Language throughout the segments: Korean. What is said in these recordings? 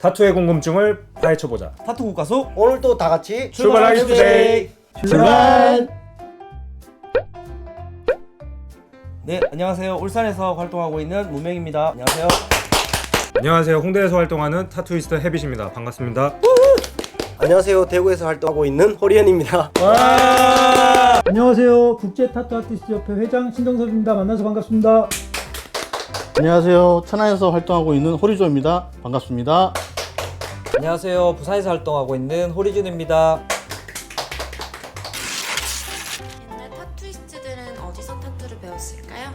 타투의 궁금증을 파헤쳐보자. 타투 국가수 오늘도 다 같이 출발하겠습니다. 출발! 네 안녕하세요 울산에서 활동하고 있는 문명입니다 안녕하세요 안녕하세요. 홍대에서 활동하는 타투이스트 해빗입니다. 반갑습니다. 안녕하세요. 대구에서 활동하고 있는 호리언입니다. 안녕하세요. 국제 타투 아티스트 협회 회장 신동섭입니다. 만나서 반갑습니다. 안녕하세요. 천안에서 활동하고 있는 호리조입니다. 반갑습니다. 안녕하세요. 부산에서 활동하고 있는 호리준입니다. 옛날 타투이스트들은 어디서 타투를 배웠을까요?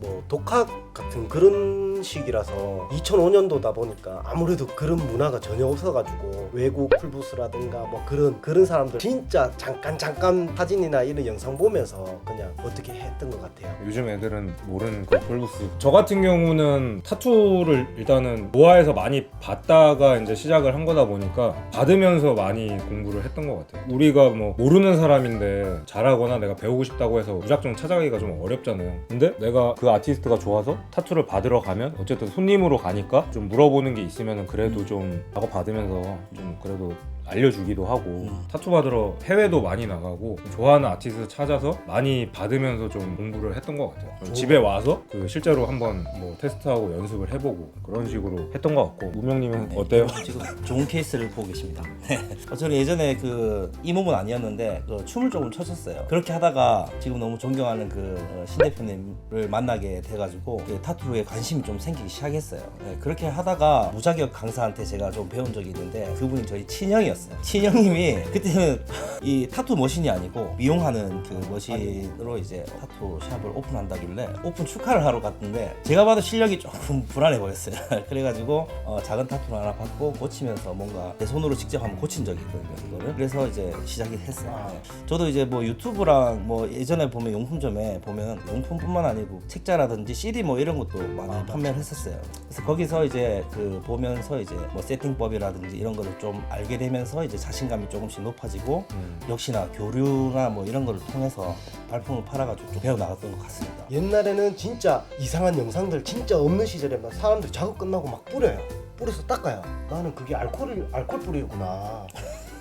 뭐 독학 같은 그런 시기라서 2005년도다 보니까 아무래도 그런 문화가 전혀 없어가지고 외국 풀부스라든가 뭐 그런 그런 사람들 진짜 잠깐 잠깐 사진이나 이런 영상 보면서 그냥 어떻게 했던 것 같아요. 요즘 애들은 모르는 그 폴부스. 저 같은 경우는 타투를 일단은 좋아해서 많이 받다가 이제 시작을 한 거다 보니까 받으면서 많이 공부를 했던 것 같아요. 우리가 뭐 모르는 사람인데 잘하거나 내가 배우고 싶다고 해서 무작정 찾아가기가 좀 어렵잖아요. 근데 내가 그 아티스트가 좋아서 타투를 받으러 가면 어쨌든 손님으로 가니까 좀 물어보는 게 있으면 그래도 좀 작업 받으면서 좀 그래도 알려주기도 하고 타투 받으러 해외도 많이 나가고 좋아하는 아티스트 찾아서 많이 받으면서 좀 공부를 했던 것 같아요. 좀 집에 와서 그 실제로 한번 뭐 테스트하고 연습을 해보고 그런 식으로 했던 것 같고. 무명님은 어때요? 지금 좋은 케이스를 보고 계십니다. 네. 어, 저는 예전에 그 이 몸은 아니었는데 그 춤을 조금 췄었어요. 그렇게 하다가 지금 너무 존경하는 그 어, 신 대표님을 만나게 돼가지고 그 타투에 관심이 좀 생기기 시작했어요. 네, 그렇게 하다가 무자격 강사한테 제가 좀 배운 적이 있는데 그분이 저희 친형이었어요 친형님이 그때는 이 타투 머신이 아니고 미용하는 그 머신으로 이제 타투 샵을 오픈한다길래 오픈 축하를 하러 갔는데 제가 봐도 실력이 조금 불안해 보였어요. 그래가지고 어, 작은 타투를 하나 받고 고치면서 뭔가 내 손으로 직접 한번 고친 적이 있거든요 이거를. 그래서 이제 시작이 했어요. 네. 저도 이제 뭐 유튜브랑 뭐 예전에 보면 용품점에 보면 용품뿐만 아니고 책자라든지 CD 뭐 이런 것도 많이 판매를 했었어요. 그래서 거기서 이제 그 보면서 이제 뭐 세팅법이라든지 이런 거를 좀 알게 되면서 이제 자신감이 조금씩 높아지고 역시나 교류나 뭐 이런 거를 통해서 발품을 팔아가지고 좀 배워 나갔던 것 같습니다. 옛날에는 진짜 이상한 영상들 진짜 없는 시절에만 사람들 작업 끝나고 막 뿌려요. 뿌려서 닦아요. 나는 그게 알코올 알코올 뿌리구나.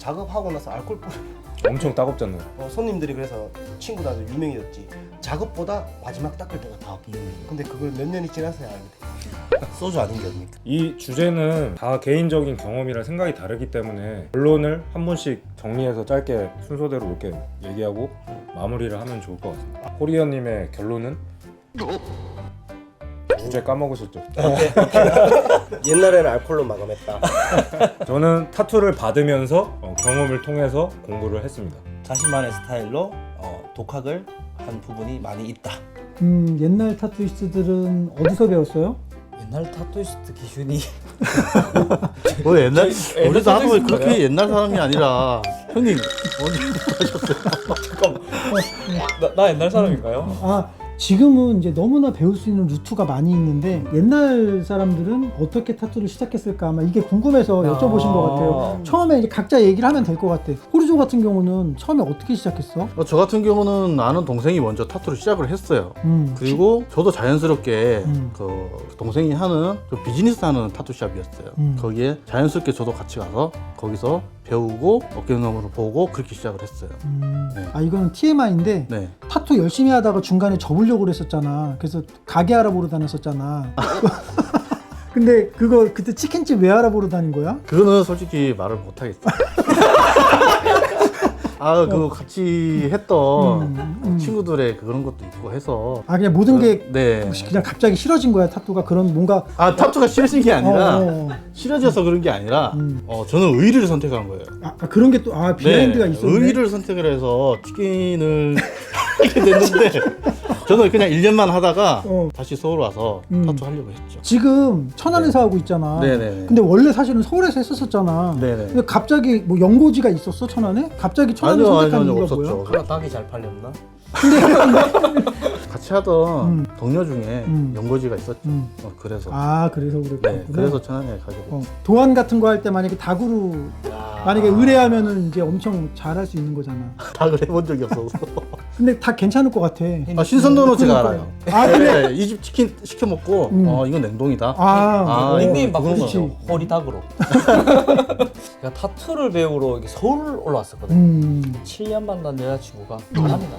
작업하고 나서 알코올 뿌리. 엄청 따갑잖아요. 어, 손님들이 그래서 친구들한테 유명해졌지. 작업보다 마지막 닦을 때가 더 아프. 근데 그걸 몇 년이 지나서야 알게 돼. 소주 아닌 게 어딥니까? 이 주제는 다 개인적인 경험이라 생각이 다르기 때문에 결론을 한 분씩 정리해서 짧게 순서대로 이렇게 얘기하고 마무리를 하면 좋을 것 같습니다. 호리언님의 결론은 주제 까먹으셨죠? 옛날에는 알코올로 마감했다. 저는 타투를 받으면서 어, 경험을 통해서 공부를 했습니다. 자신만의 스타일로 어, 독학을 한 부분이 많이 있다. 음, 옛날 타투이스트들은 어디서 배웠어요? 옛날 타투이스트 기준이 뭐 옛날 옛날 우리도 하도 사람이 그렇게 옛날 사람이 아니라 형님 나, 나 옛날 사람인가요? 아, 지금은 이제 너무나 배울 수 있는 루트가 많이 있는데 옛날 사람들은 어떻게 타투를 시작했을까 아마 이게 궁금해서 여쭤보신 것 같아요. 처음에 이제 각자 얘기를 하면 될 것 같아. 호리조 같은 경우는 처음에 어떻게 시작했어? 어, 저 같은 경우는 아는 동생이 먼저 타투를 시작을 했어요. 음, 그리고 저도 자연스럽게 음. 그 동생이 하는 좀 비즈니스 하는 타투 샵이었어요. 음. 거기에 자연스럽게 저도 같이 가서 거기서 배우고 어깨너머를 보고 그렇게 시작을 했어요. 음. 네. 아 이거는 TMI인데 네. 타투 열심히 하다가 중간에 접 으려고 그랬었잖아. 그래서 가게 알아보러 다녔었잖아. 근데 그거 그때 치킨집 왜 알아보러 다닌 거야? 그거는 솔직히 말을 못 하겠어. 아, 그거 같이 했던 음, 음. 친구들의 그런 것도 있고 해서 아 그냥 모든 게 네. 그냥 갑자기 싫어진 거야 타투가 그런 뭔가 아 타투가 싫어진 게 아니라 어, 어. 싫어져서 그런 게 아니라 음. 어, 저는 의리를 선택한 거예요. 아, 아, 그런 게 또 아 비하인드가 네, 있었네. 의리를 선택을 해서 치킨을 하게 됐는데 저는 그냥 1년만 하다가 어. 다시 서울 와서 음. 타투 하려고 했죠. 지금 천안에서 하고 있잖아. 네네. 근데 원래 사실은 서울에서 했었었잖아. 네네. 근데 갑자기 뭐 연고지가 있었어 천안에? 갑자기 천안을 아니요, 선택한 아니요, 이유가 없었죠. 뭐야? 하나 딱이 잘 팔렸나? 같이 하던 음. 동료 중에 음. 연고지가 있었죠. 음. 어, 그래서 아 그래서 그랬구나. 네, 그래서 천안에 가게 됐죠. 어, 도안 같은 거 할 때 만약에 다구로 만약에 의뢰하면은 이제 엄청 잘할 수 있는 거잖아. 다 그래 본 적이 없어서 근데 다 괜찮을 것 같아. 아 신선도는 제가 알아요. 아 그래? 네, 이집 치킨 시켜 먹고 음. 어 이건 냉동이다. 아, 아, 어, 닉네임 그런 바꾸시죠. 거죠. 호리닭으로. 제가 타투를 배우러 이렇게 서울 올라왔었거든요. 음, 7년 만난 여자친구가 바람이다.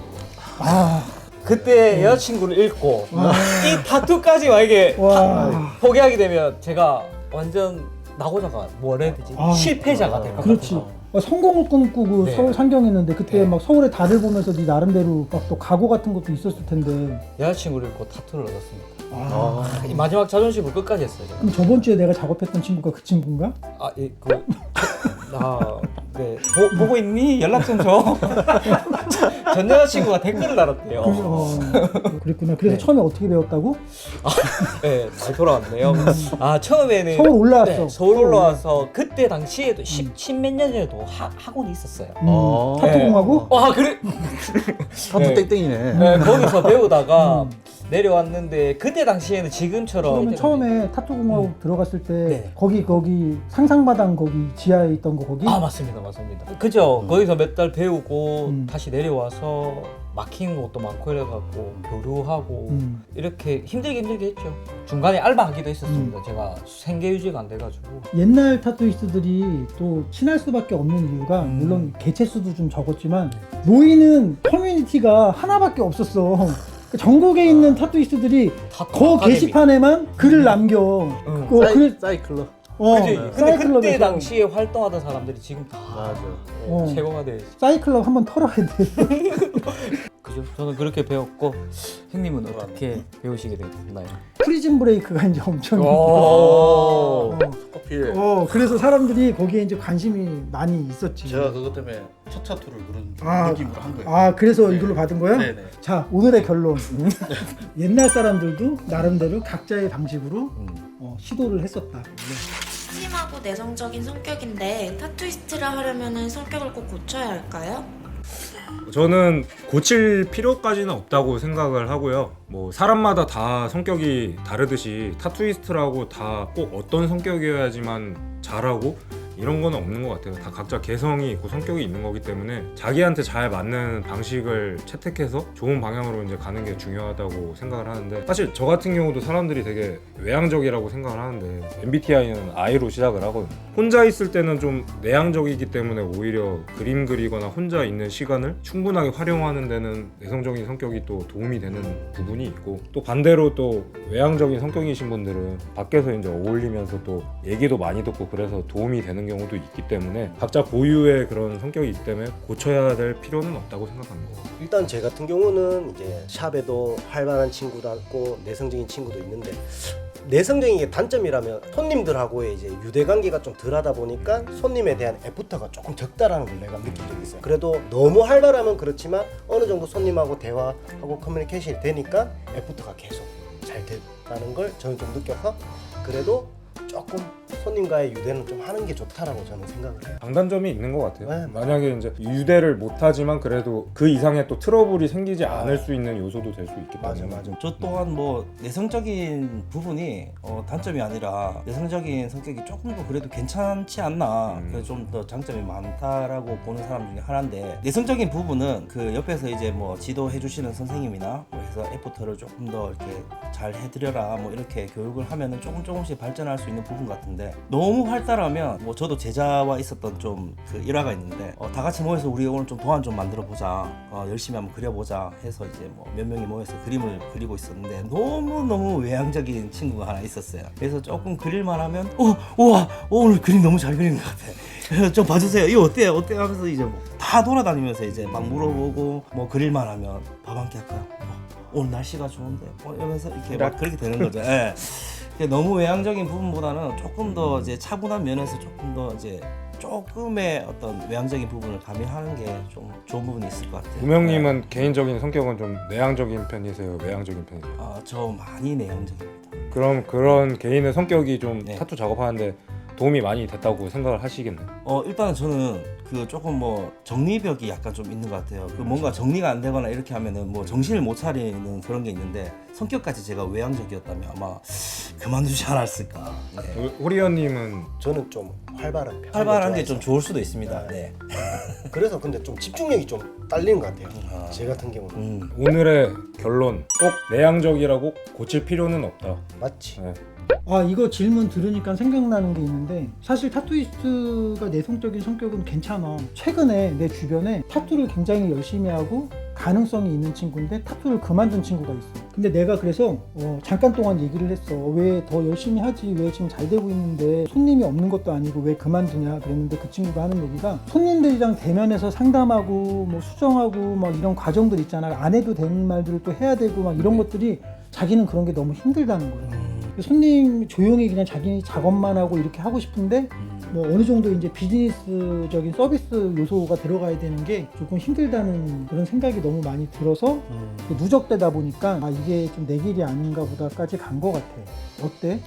아, 그때 여자친구를 잃고 이 타투까지 만약에 와, 포기하게 되면 제가 완전 나고자가 뭐라 해야 되지? 아. 실패자가 될것 그렇지. 같아서. 어, 성공을 꿈꾸고 네. 서울 상경 했는데 그때 네. 막 서울의 달을 보면서 네 나름대로 막 또 각오 같은 것도 있었을 텐데. 여자친구를 잃고 타투를 얻었습니다. 아, 이 마지막 자존심을 끝까지 했어요. 제가. 그럼 저번 주에 내가 작업했던 친구가 그 친구인가? 아, 예, 그, 아, 네. 보, 보고 있니? 연락 좀 줘. 전 여자친구가 댓글을 달았대요. 그, 어, 그랬구나. 그래서 네. 처음에 어떻게 배웠다고? 네, 잘 돌아왔네요. 아, 처음에는 서울 올라왔어. 네, 서울 올라와서 그때 당시에도 10몇 년 전에도 하, 학원이 있었어요. 음, 어. 타투공하고? 아, 그래? 타투 네. 땡땡이네. 네, 거기서 배우다가 내려왔는데 그때 당시에는 지금처럼 그러면 처음에 타투공하고 들어갔을 때 네. 거기 거기 상상마당 거기 지하에 있던 거 거기? 아 맞습니다 맞습니다 그죠 거기서 몇 달 배우고 음. 다시 내려와서 막히는 것도 많고 이래갖고 교류하고 음. 이렇게 힘들게 힘들게 했죠 중간에 알바하기도 했었습니다 제가 생계 유지가 안 돼가지고 옛날 타투이스트들이 또 친할 수밖에 없는 이유가 음. 물론 개체 수도 좀 적었지만 모이는 커뮤니티가 하나밖에 없었어. 그 전국에 있는 타투이스트들이 타투 그 아카데미. 게시판에만 글을 남겨. 응. 그 사이, 글, 사이클럽. 어, 그지 근데 사이클럽에서 그때 당시에 활동하던 사람들이 지금 다 맞아. 어. 최고가 돼 있어 사이클럽 한번 털어야 돼. 그죠 저는 그렇게 배웠고 형님은 어떻게 배우시게 됐나요? 프리즌 브레이크가 이제 엄청. 오. 어. 커피. 어, 그래서 사람들이 거기에 이제 관심이 많이 있었지. 제가 그것 때문에 첫 타투를 그런 아. 느낌으로 한 거예요. 아, 그래서 네. 이걸로 받은 거야? 네네. 자, 오늘의 결론. 옛날 사람들도 나름대로 각자의 방식으로 음. 어, 시도를 했었다. 심하고 내성적인 성격인데 타투이스트를 하려면 성격을 꼭 고쳐야 할까요? 저는 고칠 필요까지는 없다고 생각을 하고요. 뭐 사람마다 다 성격이 다르듯이 타투이스트라고 다 꼭 어떤 성격이어야지만 잘하고 이런 거는 없는 것 같아요. 다 각자 개성이 있고 성격이 있는 거기 때문에 자기한테 잘 맞는 방식을 채택해서 좋은 방향으로 이제 가는 게 중요하다고 생각을 하는데 사실 저 같은 경우도 사람들이 되게 외향적이라고 생각을 하는데 MBTI는 I로 시작을 하거든요. 혼자 있을 때는 좀 내향적이기 때문에 오히려 그림 그리거나 혼자 있는 시간을 충분하게 활용하는 데는 내성적인 성격이 또 도움이 되는 부분이 있고 또 반대로 또 외향적인 성격이신 분들은 밖에서 이제 어울리면서 또 얘기도 많이 듣고 그래서 도움이 되는 경우도 있기 때문에 각자 고유의 그런 성격이 있기 때문에 고쳐야 될 필요는 없다고 생각합니다. 일단 제 같은 경우는 이제 샵에도 활발한 친구도 있고 내성적인 친구도 있는데 내성적인 게 단점이라면 손님들하고의 이제 유대 관계가 좀 덜하다 보니까 손님에 대한 애프터가 조금 적다라는 걸 내가 느낀 적이 있어요. 그래도 너무 활발하면 그렇지만 어느 정도 손님하고 대화하고 커뮤니케이션이 되니까 애프터가 계속 잘 됐다는 걸 저는 좀 느껴서 그래도 조금 손님과의 유대는 좀 하는 게 좋다라고 저는 생각을 해요. 장단점이 있는 것 같아요. 네. 만약에 이제 유대를 못하지만 그래도 그 이상의 또 트러블이 생기지 않을 수 있는 요소도 될 수 있기 맞아, 때문에 맞아. 저 또한 뭐 내성적인 부분이 어, 단점이 아니라 내성적인 성격이 조금 더 그래도 괜찮지 않나 음. 그래서 좀 더 장점이 많다라고 보는 사람 중에 하나인데 내성적인 부분은 그 옆에서 이제 뭐 지도해 주시는 선생님이나 뭐 해서 애프터를 조금 더 이렇게 잘 해드려라 뭐 이렇게 교육을 하면은 조금 조금씩 발전할 수 있는 부분 같은데 너무 활달하면 뭐 저도 제자와 있었던 좀 그 일화가 있는데 어, 다 같이 모여서 우리 오늘 좀 도안 좀 만들어 보자 어, 열심히 한번 그려보자 해서 이제 뭐 몇 명이 모여서 그림을 그리고 있었는데 너무 너무 외향적인 친구가 하나 있었어요. 그래서 조금 그릴만 하면 어 우와 오늘 그림 너무 잘 그리는 것 같아. 그래서 좀 봐주세요. 이거 어때요? 어때요? 하면서 이제 뭐 다 돌아다니면서 이제 막 물어보고 뭐 그릴만 하면 밥 한 끼 할까요? 어, 오늘 날씨가 좋은데 어, 이러면서 이렇게 막 그렇게 되는 거죠. 예. 근데 너무 외향적인 부분보다는 조금 더 이제 차분한 면에서 조금 더 이제 조금의 어떤 외향적인 부분을 가미하는 게 좀 좋은 부분이 있을 것 같아요. 우명님은 개인적인 성격은 좀 내향적인 편이세요, 외향적인 편이세요? 아, 저 많이 내향적입니다. 그럼 그런 개인의 성격이 좀 네. 타투 작업하는데 도움이 많이 됐다고 생각을 하시겠네요. 어 일단은 저는 그 조금 뭐 정리벽이 약간 좀 있는 것 같아요. 그 뭔가 정리가 안 되거나 이렇게 하면은 뭐 정신을 못 차리는 그런 게 있는데 성격까지 제가 외향적이었다면 아마 그만두지 않았을까. 네. 호리언님은 저는 좀 활발한 편. 활발한 게 좀 좋을 수도 있습니다. 네. 그래서 근데 좀 집중력이 좀 딸리는 것 같아요. 아. 제 같은 경우는 음. 오늘의 결론 꼭 내향적이라고 고칠 필요는 없다. 맞지. 네. 아 이거 질문 들으니까 생각나는 게 있는데 사실 타투이스트가 내성적인 성격은 괜찮아. 최근에 내 주변에 타투를 굉장히 열심히 하고 가능성이 있는 친구인데 타투를 그만둔 친구가 있어. 근데 내가 그래서 어, 잠깐 동안 얘기를 했어. 왜 더 열심히 하지? 왜 지금 잘 되고 있는데 손님이 없는 것도 아니고 왜 그만두냐? 그랬는데 그 친구가 하는 얘기가 손님들이랑 대면해서 상담하고 뭐 수정하고 막 이런 과정들 있잖아. 안 해도 되는 말들을 또 해야 되고 막 이런 것들이 자기는 그런 게 너무 힘들다는 거야 손님 조용히 그냥 자기 작업만 하고 이렇게 하고 싶은데 뭐 어느 정도 이제 비즈니스적인 서비스 요소가 들어가야 되는 게 조금 힘들다는 그런 생각이 너무 많이 들어서 그 누적되다 보니까 아 이게 좀 내 길이 아닌가 보다까지 간 것 같아. 어때?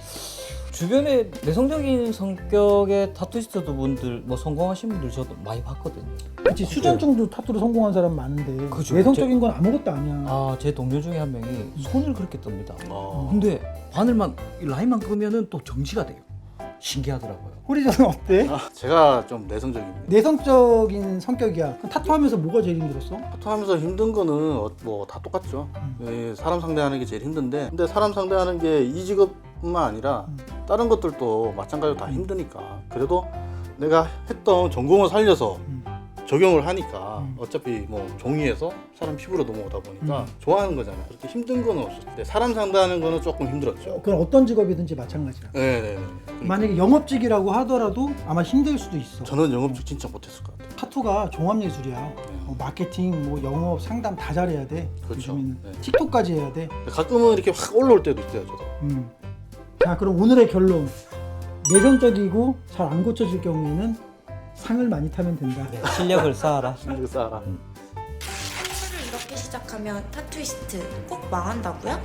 주변에 내성적인 성격의 타투이스트 분들 뭐 성공하신 분들 저도 많이 봤거든요. 그렇지 수전증도 타투로 성공한 사람 많은데 그죠. 내성적인 건 아무것도 아니야. 아 제 동료 중에 한 명이 손을 그렇게 뜹니다. 어. 근데 바늘만 이 라인만 끄면은 또 정지가 돼요. 신기하더라고요. 호리전은 어때? 아, 제가 좀 내성적입니다. 내성적인 성격이야. 그럼 타투하면서 뭐가 제일 힘들었어? 타투하면서 힘든 거는 뭐 다 똑같죠. 예, 사람 상대하는 게 제일 힘든데, 근데 사람 상대하는 게 이 직업뿐만 아니라 음. 다른 것들도 마찬가지로 다 힘드니까. 그래도 내가 했던 전공을 살려서 음. 적용을 하니까 음. 어차피 뭐 종이에서 사람 피부로 넘어오다 보니까 음. 좋아하는 거잖아요. 그렇게 힘든 거는 없었는데 사람 상대하는 거는 조금 힘들었죠. 그건 어떤 직업이든지 마찬가지야. 네네네. 만약에 영업직이라고 하더라도 아마 힘들 수도 있어. 저는 영업직 진짜 못했을 것 같아요. 타투가 종합예술이야. 어, 마케팅, 뭐 영업, 상담 다 잘해야 돼. 그렇죠. 요즘에는 네. 틱톡까지 해야 돼. 가끔은 이렇게 확 올라올 때도 있어요, 저도. 음. 자, 그럼 오늘의 결론. 내성적이고 잘 안 고쳐질 경우에는 상을 많이 타면 된다. 네, 실력을 쌓아라. 이거 쌓아라. 타투를 이렇게 시작하면 타투이스트 꼭 망한다고요?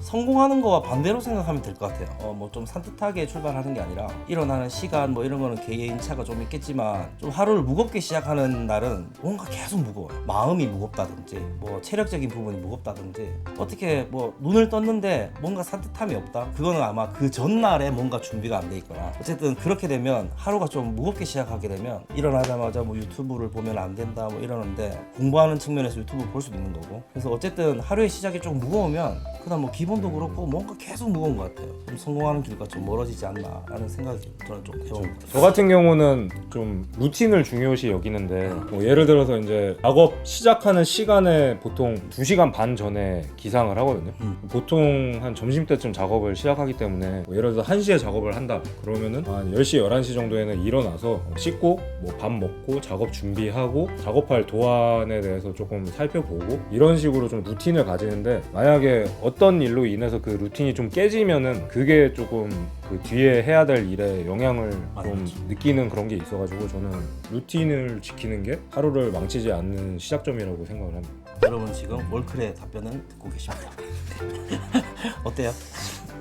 성공하는 거와 반대로 생각하면 될 것 같아요. 어, 뭐 좀 산뜻하게 출발하는 게 아니라 일어나는 시간 뭐 이런 거는 개인 차가 좀 있겠지만 좀 하루를 무겁게 시작하는 날은 뭔가 계속 무거워요. 마음이 무겁다든지 뭐 체력적인 부분이 무겁다든지 어떻게 뭐 눈을 떴는데 뭔가 산뜻함이 없다. 그거는 아마 그 전날에 뭔가 준비가 안 돼 있거나 어쨌든 그렇게 되면 하루가 좀 무겁게 시작하게 되면 일어나자마자 뭐 유튜브를 보면 안 된다 뭐 이러는데 공부하는 측면에서 유튜브 볼 수도 있는 거고 그래서 어쨌든 하루의 시작이 좀 무거우면 그다음 뭐 기본도 그렇고 뭔가 계속 무거운 것 같아요. 좀 성공하는 길과 좀 멀어지지 않나라는 생각이 저는 좀 해봅니다. 저 같은 경우는 좀 루틴을 중요시 여기는데 뭐 예를 들어서 이제 작업 시작하는 시간에 보통 2시간 반 전에 기상을 하거든요. 음. 보통 한 점심 때쯤 작업을 시작하기 때문에 뭐 예를 들어서 1시에 작업을 한다. 그러면은 한 10시, 11시 정도에는 일어나서 씻고 뭐 밥 먹고 작업 준비하고 작업할 도안에 대해서 조금 살펴보고 이런 식으로 좀 루틴을 가지는데 만약에 어떤 일로 인해서 그 루틴이 좀 깨지면은 그게 조금 그 뒤에 해야 될 일에 영향을 좀 맞지. 느끼는 그런 게 있어가지고 저는 루틴을 지키는 게 하루를 망치지 않는 시작점이라고 생각을 합니다. 여러분 지금 월클의 답변을 듣고 계십니다. 어때요?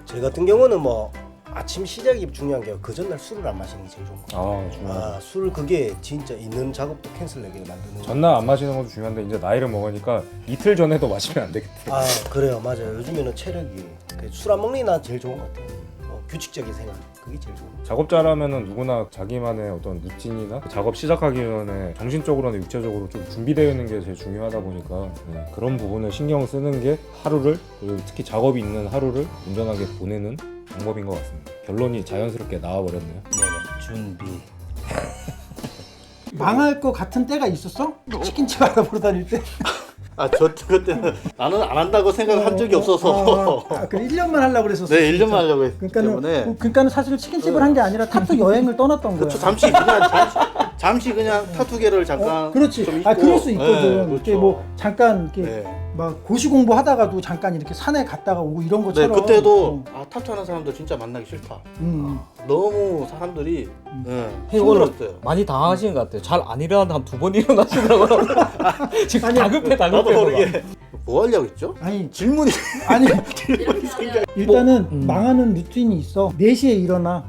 제 같은 경우는 뭐 아침 시작이 중요한 게 그 전날 술을 안 마시는 게 제일 좋은 거 같아요. 아 중요하죠. 아, 술 그게 진짜 있는 작업도 캔슬되게 만드는 전날 안 마시는 것도 중요한데 이제 나이를 먹으니까 이틀 전에도 마시면 안 되겠다. 아 그래요 맞아요 요즘에는 체력이 술 안 먹는 게 난 제일 좋은 것 같아요 뭐, 규칙적인 생활 그게 제일 좋은 것 같아요 작업 잘하면은 누구나 자기만의 어떤 루틴이나 작업 시작하기 전에 정신적으로나 육체적으로 좀 준비되어 있는 게 제일 중요하다 보니까 네, 그런 부분을 신경 쓰는 게 하루를 그리고 특히 작업이 있는 하루를 운전하게 보내는 방법인 것 같습니다. 결론이 자연스럽게 나와버렸네요. 네네 준비. 망할 것 같은 때가 있었어? 치킨집 알아보러 다닐 때? 아, 저 그때는 나는 안 한다고 생각한 적이 없어서. 아, 그래 1년만 하려고 그랬었어. 네, 1년만 하려고 했기 그러니까는 때문에. 어, 그러니까는 사실 치킨집을 한 게 아니라 타투 여행을 떠났던 거야. 그렇죠. 잠시 그냥 잠시, 잠시 그냥 타투계를 잠깐 어, 그렇지. 좀 있고. 아 그럴 수 있거든. 네, 이렇게 그렇죠. 뭐 잠깐 이렇게 네. 막 고시 공부하다가도 잠깐 이렇게 산에 갔다가 오고 이런 네, 것처럼. 그때도 어, 아 타투하는 사람들 진짜 만나기 싫다. 음. 너무 사람들이 네, 이거는 힘들었어요. 많이 당하시는 것 같아요. 잘 안 일어나는데 한 두 번 일어나시더라고요. 지금 아니, 다급해 나도 다급해. 막. 모르게 뭐 하려고 했죠? 아니 질문이 아니 일단은 음. 망하는 루틴이 있어. 4시에 일어나.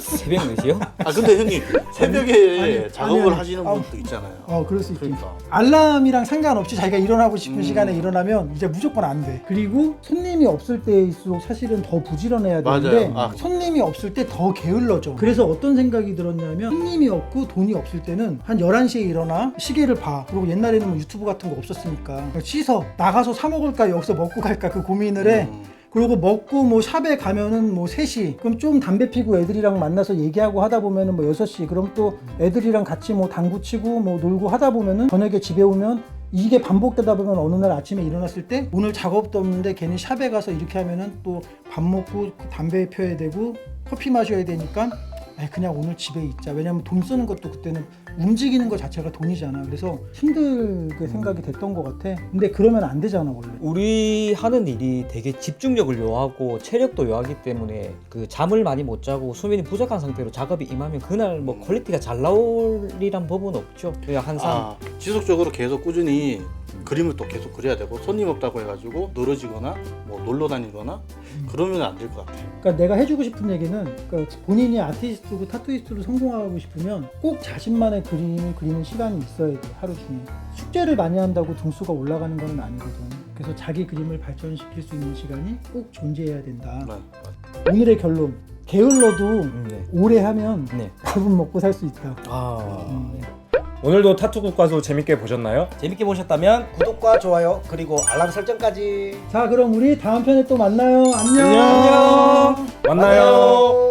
새벽 4시요? 아 근데 형님 새벽에 아니, 작업을 아니, 아니. 하시는 아, 분도 있잖아요. 어 그럴 수 있지 그러니까. 알람이랑 상관없이 자기가 일어나고 싶은 음. 시간에 일어나면 이제 무조건 안 돼. 그리고 손님이 없을 때일수록 사실은 더 부지런해야 되는데. 아. 손님이 없을 때 더 게을러져. 그래서 어떤 생각이 들었냐면 손님이 없고 돈이 없을 때는 한 11시에 일어나 시계를 봐. 그리고 옛날에는 뭐 유튜브 같은 거 없었으니까 씻어. 나가 서 사 먹을까 여기서 먹고 갈까 그 고민을 해. 음. 그리고 먹고 뭐 샵에 가면은 뭐 3시 그럼 좀 담배 피고 애들이랑 만나서 얘기하고 하다 보면은 뭐 6시 그럼 또 애들이랑 같이 뭐 당구 치고 뭐 놀고 하다 보면은 저녁에 집에 오면 이게 반복되다 보면 어느 날 아침에 일어났을 때 오늘 작업도 없는데 괜히 샵에 가서 이렇게 하면은 또 밥 먹고 담배 펴야 되고 커피 마셔야 되니까 아이, 그냥 오늘 집에 있자 왜냐면 돈 쓰는 것도 그때는 움직이는 것 자체가 돈이잖아. 그래서 힘들게 생각이 됐던 것 같아. 근데 그러면 안 되잖아 원래. 우리 하는 일이 되게 집중력을 요하고 체력도 요하기 때문에 그 잠을 많이 못 자고 수면이 부족한 상태로 작업이 임하면 그날 뭐 퀄리티가 잘 나올이란 법은 없죠. 그냥 항상 아, 지속적으로 계속 꾸준히 그림을 또 계속 그려야 되고 손님 없다고 해가지고 늘어지거나 뭐 놀러 다니거나 그러면 안 될 것 같아요. 그러니까 내가 해주고 싶은 얘기는 그러니까 본인이 아티스트고 타투이스트로 성공하고 싶으면 꼭 자신만의 그림을 그리는 시간이 있어야 돼 하루 중에 숙제를 많이 한다고 등수가 올라가는 건 아니거든 그래서 자기 그림을 발전시킬 수 있는 시간이 꼭 존재해야 된다 네. 오늘의 결론 게을러도 네. 오래 하면 네. 밥은 먹고 살 수 있다 아 음. 오늘도 타투 국가수 재밌게 보셨나요? 재밌게 보셨다면 구독과 좋아요 그리고 알람 설정까지 자 그럼 우리 다음 편에 또 만나요 안녕 안녕. 만나요. 안녕.